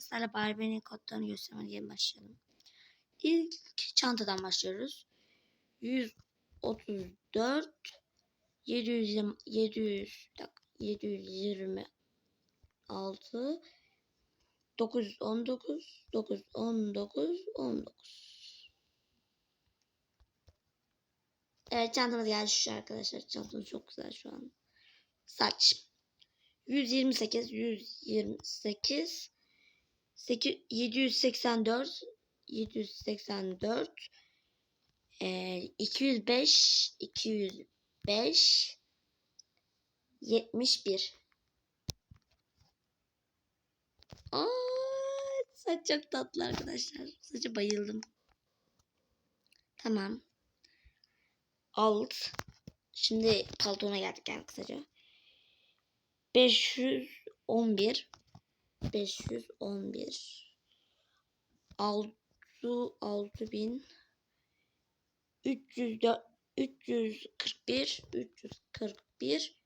Sizlerle Barbie'nin kodlarını göstermeye başlayalım. İlk çantadan başlıyoruz. 134 720 700 bir dakika, 726 919 919 19 Evet çantamız geldi şu arkadaşlar. Çantamız çok güzel şu an. Saç. 128 128 8, 784 784 e, 205 205 71 Aa, saç çok tatlı arkadaşlar. Saça bayıldım. Tamam. Alt. Şimdi paltona geldik yani kısaca. 511 511 6 6000 304 341 341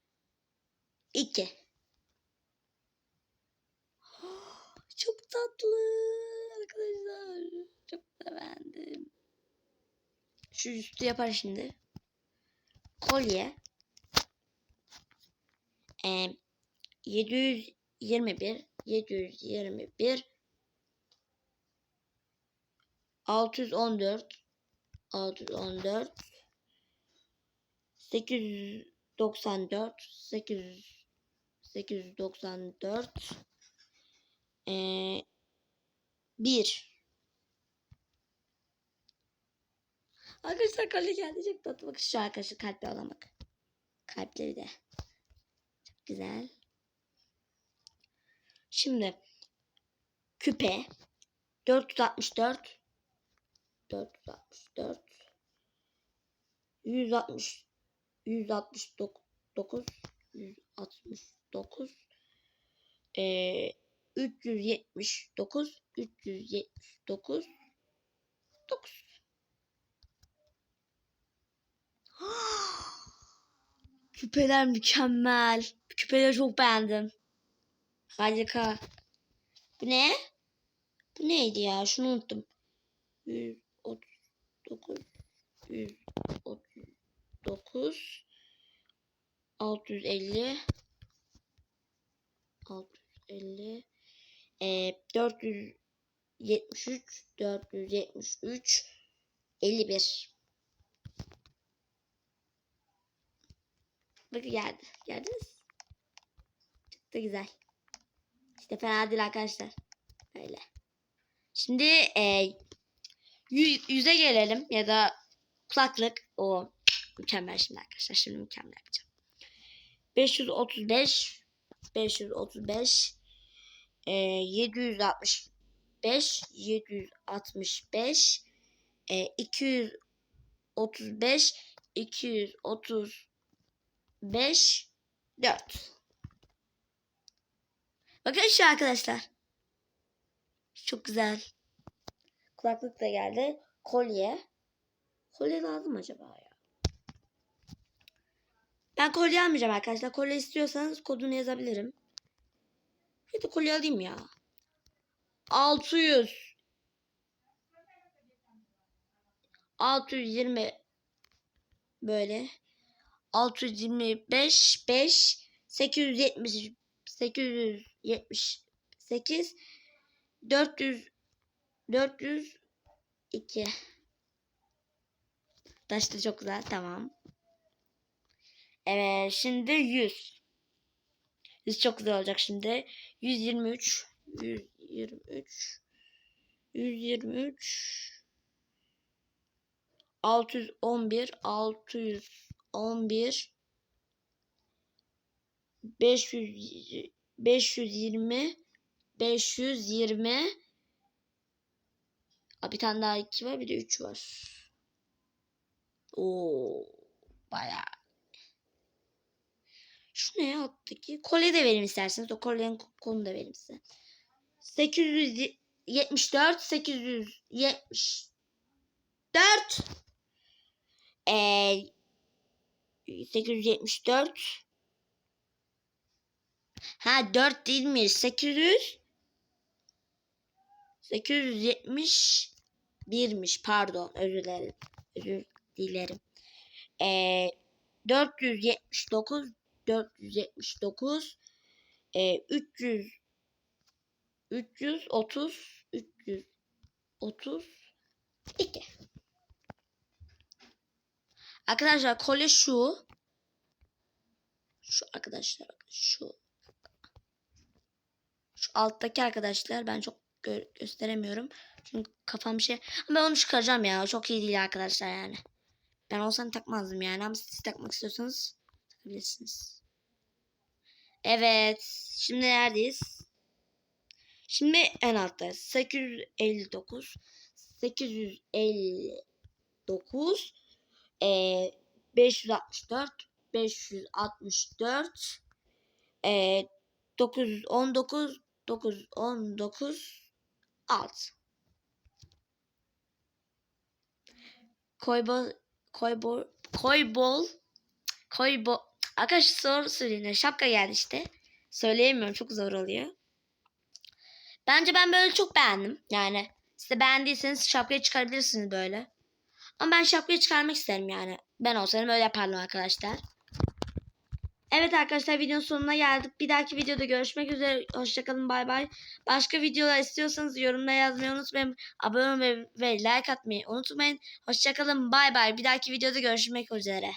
2 Çok tatlı arkadaşlar. Çok beğendim. Şu üstü yapar şimdi. Kolye. Ee, 721 721 614 614 894 800 894 ee, 1 Arkadaşlar kalite geldi çok tatlı. Bakın şu arkadaşlar kalpli olan bak. Kalpleri de. Çok güzel. Şimdi küpe 464 464 160 169 169 e, 379 379 9 Küpeler mükemmel. Küpeleri çok beğendim. Harika. Bu ne? Bu neydi ya? Şunu unuttum. 139 139 650 650 e, 473 473 51 Bakın geldi. Geldiniz. Çok da güzel. İşte fena değil arkadaşlar. Böyle. Şimdi e, yüz, yüze gelelim ya da kulaklık o mükemmel şimdi arkadaşlar. Şimdi mükemmel yapacağım. 535 535 e, 765 765 e, 235 235 4 Bakın şu arkadaşlar. Çok güzel. Kulaklık da geldi. Kolye. Kolye lazım acaba ya? Ben kolye almayacağım arkadaşlar. Kolye istiyorsanız kodunu yazabilirim. De kolye alayım ya. 600 620 böyle 625 5 870 878 400 402 Taştı çok güzel tamam. Evet şimdi 100 100 çok güzel olacak şimdi. 123 123 123 611 611 500 520 520 Aa, bir tane daha 2 var bir de 3 var. Oo bayağı. Şu ne ya alttaki? Kolye de verim isterseniz. O kolyenin kolunu da verim size. 874 874 ee, 874 Ha 4 değilmiş. 800 871'miş pardon özür dilerim. Özür dilerim. Ee, 479 479 e, 300 330 332 Arkadaşlar kolye şu. Şu arkadaşlar şu. Şu alttaki arkadaşlar ben çok gö- gösteremiyorum. Çünkü kafam şey. Ben onu çıkaracağım ya. Çok iyi değil arkadaşlar yani. Ben olsam takmazdım yani. Ama siz takmak istiyorsanız takabilirsiniz. Evet. Şimdi neredeyiz? Şimdi en alttayız. 859 859 e, 564 564 e, 919 919 6 Koybol Koybol Koybol Koybol Arkadaşlar soru söyleyin. Şapka geldi işte. Söyleyemiyorum. Çok zor oluyor. Bence ben böyle çok beğendim. Yani siz de beğendiyseniz şapkayı çıkarabilirsiniz böyle. Ama ben şapkayı çıkarmak isterim yani. Ben olsaydım öyle yapardım arkadaşlar. Evet arkadaşlar videonun sonuna geldik. Bir dahaki videoda görüşmek üzere. Hoşçakalın bay bay. Başka videolar istiyorsanız yorumlara yazmayı unutmayın. Abone olmayı ve like atmayı unutmayın. Hoşçakalın bay bay. Bir dahaki videoda görüşmek üzere.